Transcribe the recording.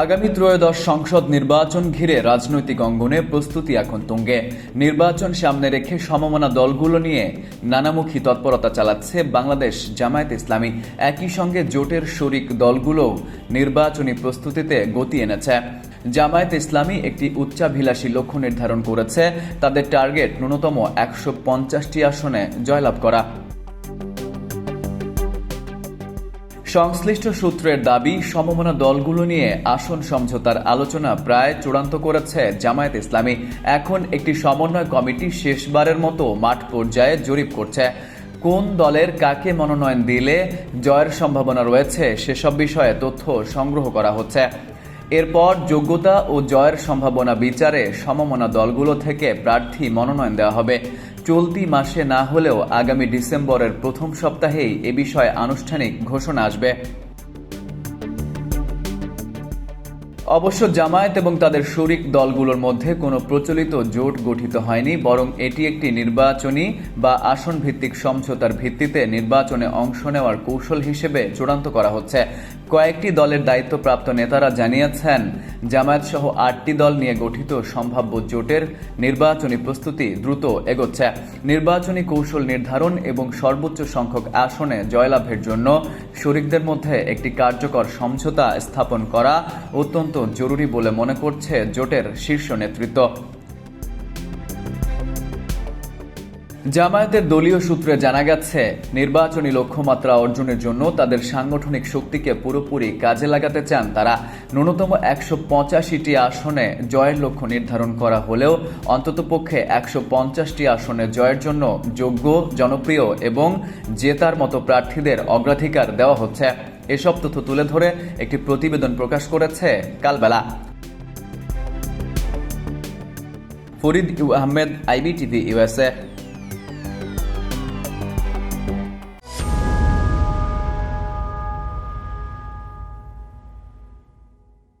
আগামী ত্রয়োদশ সংসদ নির্বাচন ঘিরে রাজনৈতিক অঙ্গনে প্রস্তুতি এখন তুঙ্গে। নির্বাচন সামনে রেখে সমমনা দলগুলো নিয়ে নানামুখী তৎপরতা চালাচ্ছে বাংলাদেশ জামায়াত ইসলামী। একই সঙ্গে জোটের শরিক দলগুলোও নির্বাচনী প্রস্তুতিতে গতি এনেছে। জামায়াত ইসলামী একটি উচ্চাভিলাষী লক্ষ্য নির্ধারণ করেছে। তাদের টার্গেট ন্যূনতম একশো পঞ্চাশটি আসনে জয়লাভ করা। সংশ্লিষ্ট সূত্রের দাবি, সমমনা দলগুলো নিয়ে আসন সমঝোতার আলোচনা প্রায় চূড়ান্ত করেছে জামায়াত ইসলামী। এখন একটি সমন্বয় কমিটি শেষবারের মতো মাঠ পর্যায়ে জরিপ করছে। কোন দলের কাকে মনোনয়ন দিলে জয়ের সম্ভাবনা রয়েছে, সেসব বিষয়ে তথ্য সংগ্রহ করা হচ্ছে। এরপর যোগ্যতা ও জয়ের সম্ভাবনা বিচারে সমমনা দলগুলো থেকে প্রার্থী মনোনয়ন দেওয়া হবে। চলতি মাসে না হলেও আগামী ডিসেম্বরের প্রথম সপ্তাহেই এ বিষয়ে আনুষ্ঠানিক ঘোষণা আসবে। অবশ্য জামায়াত এবং তাদের শরিক দলগুলোর মধ্যে কোনো প্রচলিত জোট গঠিত হয়নি, বরং এটি একটি নির্বাচনী বা আসন ভিত্তিক সমঝোতার ভিত্তিতে নির্বাচনে অংশ নেওয়ার কৌশল হিসেবে চূড়ান্ত করা হচ্ছে। কয়েকটি দলের দায়িত্বপ্রাপ্ত নেতারা জানিয়েছেন, জামায়াত সহ আটটি দল নিয়ে গঠিত সম্ভাব্য জোটের নির্বাচনী প্রস্তুতি দ্রুত এগোচ্ছে। নির্বাচনী কৌশল নির্ধারণ এবং সর্বোচ্চ সংখ্যক আসনে জয়লাভের জন্য শরিকদের মধ্যে একটি কার্যকর সমঝোতা স্থাপন করা অত্যন্ত জরুরি বলে মনে করছে জোটের শীর্ষ নেতৃত্ব। জামায়াতের দলীয় সূত্রে জানা গেছে, নির্বাচনী লক্ষ্যমাত্রা অর্জনের জন্য তাদের সাংগঠনিক শক্তিকে পুরোপুরি কাজে লাগাতে চান তারা। ন্যূনতম একশো পঁচাশিটি আসনে জয়ের লক্ষ্য নির্ধারণ করা হলেও অন্ততপক্ষে একশো পঞ্চাশটি আসনে জয়ের জন্য যোগ্য, জনপ্রিয় এবং জেতার মতো প্রার্থীদের অগ্রাধিকার দেওয়া হচ্ছে। এসব তথ্য তুলে ধরে একটি প্রতিবেদন প্রকাশ করেছে Kalbela. Farid U Ahmed, IBTV USA